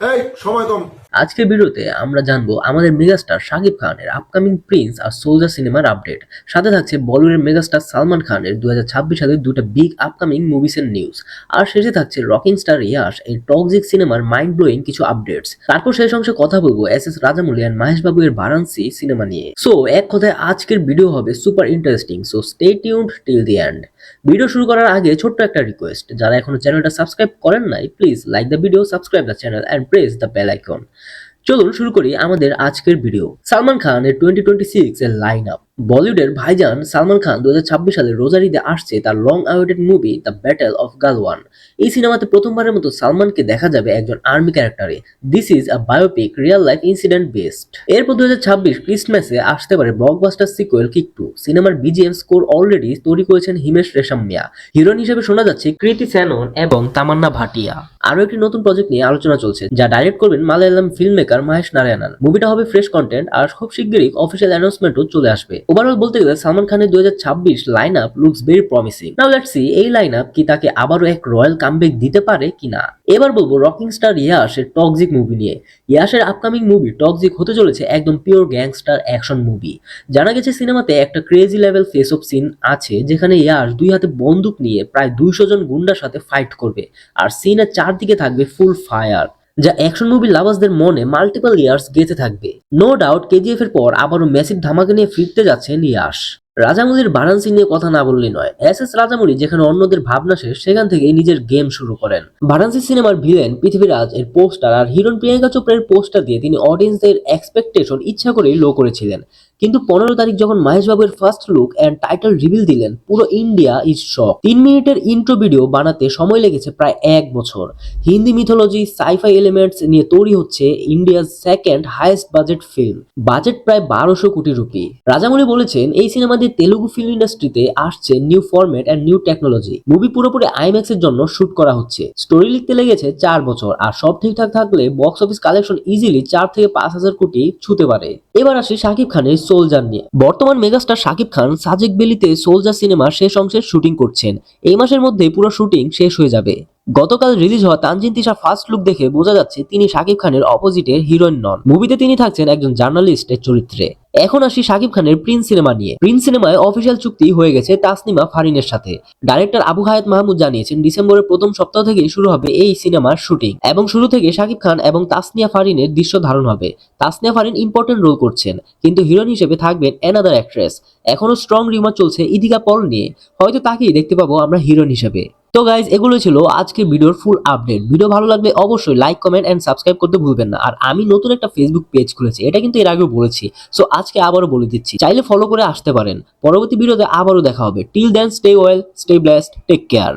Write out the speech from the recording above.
এই সময় কম। আজকের ভিডিওতে আমরা জানব আমাদের মেগাস্টার শাকিব খানের আপকামিং প্রিন্স আর সোলজার সিনেমার আপডেট সাথে থাকছে বলিউডের মেগাস্টার সালমান খানের দু হাজার ছাব্বিশ সালে দুটো বিগ আপকামিং মুভিসের নিউজ আর শেষে থাকছে রকিং স্টার ইয়াশ এই টক্সিক সিনেমার মাইন্ড ব্লোয়িং কিছু আপডেটস তারপর শেষ অংশে কথা বলব এস এস রাজামৌলি আর মাহেশ বাবু এর বারাণসী সিনেমা নিয়ে। সো এক কথায় আজকের ভিডিও হবে super interesting so stay tuned till the end video শুরু করার আগে ছোট্ট একটা রিকোয়েস্ট যারা এখনও চ্যানেলটা সাবস্ক্রাইব করেন নাই please like the video subscribe the channel and press the bell icon চলুন শুরু করি আমাদের আজকের ভিডিও সালমান খানের টোয়েন্টি টোয়েন্টি সিক্স এর লাইন আপ বলিউডের ভাইজান সালমান খান দুই হাজার ছাব্বিশ সালে রোজার ঈদে আসছে তার long awaited movie the battle of Galwan এই সিনেমাতে প্রথমবারের মতো সালমানকে দেখা যাবে একজন army ক্যারেক্টারে this is a biopic real life incident based এরপর দু হাজার ছাব্বিশ ক্রিসমাসে আসতে পারে ব্লকবাস্টার সিকুয়েল কিক টু সিনেমার বিজিএম স্কোর অলরেডি তৈরি করেছেন হিমেশ রেশম মিয়া। হিরোইন হিসেবে শোনা যাচ্ছে কৃতি স্যানন এবং তামান্না ভাটিয়া। আরও একটি নতুন প্রজেক্ট নিয়ে আলোচনা চলছে, যা ডাইরেক্ট করবেন মালায়ালাম ফিল্ম মেকার মাহেশ নারায়ণন। মুভিটা হবে ফ্রেশ কন্টেন্ট আর খুব শিগগিরই অফিসিয়াল অ্যানাউন্সমেন্টও চলে আসবে। ওভারঅল বলতে গেলে সালমান খানের দু line up looks very promising now let's see এই লাইন আপ কি তাকে আবারও এক রয়্যাল কামব্যাক দিতে পারে কিনা? এবার বলব রকিং স্টার ইয়াশের টক্সিক মুভি নিয়ে। ইয়াশের আপকামিং মুভি টক্সিক হতে চলেছে একদম পিওর গ্যাংস্টার অ্যাকশন মুভি জানা গেছে সিনেমাতে একটা crazy level face off scene আছে যেখানে ইয়াশ দুই হাতে বন্দুক নিয়ে প্রায় দুইশো জন গুন্ডার সাথে ফাইট করবে। আর সিনের চারদিকে থাকবে ফুল ফায়ার যা অ্যাকশন মুভি লাভার্সদের মনে মাল্টিপল ইয়ার্স গেঁথে থাকবে। নো ডাউট কেজিএফ এর পর আবারও ম্যাসিভ ধামাকা নিয়ে ফিরতে যাচ্ছেন ইয়াশ রাজামৌলির বারাণসী নিয়ে কথা না বললেই নয়। এস এস রাজামৌলি যেখানে অন্যদের ভাবনা শেষ, সেখান থেকে নিজের গেম শুরু করেন। বারাণসী সিনেমার ভিলেন পৃথিবীরাজ এর পোস্টার আর হিরোইন প্রিয়াঙ্কা চোপড়ার পোস্টার দিয়ে তিনি অডিয়েন্সদের এক্সপেকটেশন ইচ্ছা করেই লো করেছিলেন। কিন্তু পনেরো তারিখ যখন মাহেশ বাবুর first look and title reveal দিলেন, পুরো ইন্ডিয়া ইজ শক তিন মিনিটের ইন্ট্রো ভিডিও বানাতে সময় লেগেছে প্রায় এক বছর। হিন্দি মিথোলজি সাইফাই এলিমেন্টস নিয়ে তৈরি হচ্ছে ইন্ডিয়ার second highest budget film budget প্রায় বারোশো কোটি রুপি। রাজামৌলি বলেছেন, এই সিনেমা দিয়ে তেলুগু ফিল্ম ইন্ডাস্ট্রিতে আসছে new format and new technology movie পুরোপুরি আইম্যাক্স এর জন্য শুট করা হচ্ছে। স্টোরি লিখতে লেগেছে চার বছর, আর সব ঠিকঠাক থাকলে বক্স অফিস কালেকশন ইজিলি চার থেকে পাঁচ হাজার কোটি ছুতে পারে। এবার আসি শাকিব খানের সোলজার নিয়ে। বর্তমান মেগাস্টার শাকিব খান সাজেক বেলিতে সোলজার সিনেমা শেষ অংশের শুটিং করছেন। এই মাসের মধ্যে পুরো শুটিং শেষ হয়ে যাবে। গতকাল রিলিজ হওয়া তানজিন তিশা ফার্স্ট লুক দেখে বোঝা যাচ্ছে তিনি শাকিব খানের অপোজিটের হিরোইন নন। মুভিতে তিনি থাকছেন একজন জার্নালিস্টের চরিত্রে। এখন আসি শাকিব খানের প্রিন্স সিনেমা নিয়ে। প্রিন্স সিনেমায় অফিসিয়াল চুক্তি হয়ে গেছে তাসনিমা ফারিনের সাথে। ডাইরেক্টর আবু হায়াত মাহমুদ জানিয়েছেন, ডিসেম্বরের প্রথম সপ্তাহ থেকে শুরু হবে এই সিনেমার শুটিং এবং শুরু থেকে শাকিব খান এবং তাসনিয়া ফারিনের দৃশ্য ধারণ হবে। তাসনিয়া ফারিন ইম্পর্টেন্ট রোল করছেন, কিন্তু হিরোইন হিসেবে থাকবেন অ্যানাদার অ্যাক্ট্রেস এখনও স্ট্রং রিমার চলছে ইদিকা পল নিয়ে। হয়তো তাকেই দেখতে পাবো আমরা হিরোইন হিসেবে। তো গাইজ এগুলো ছিল আজকে ভিডিওর ফুল আপডেট ভিডিও ভালো লাগলে অবশ্যই লাইক কমেন্ট অ্যান্ড সাবস্ক্রাইব করতে ভুলবেন না। আর আমি নতুন একটা ফেসবুক পেজ খুলেছি, এটা কিন্তু এর আগেও বলেছি। সো আজকে আবারও বলে দিচ্ছি, চাইলে ফলো করে আসতে পারেন। পরবর্তী ভিডিওতে আবারও দেখা হবে। Till then stay well stay blessed take care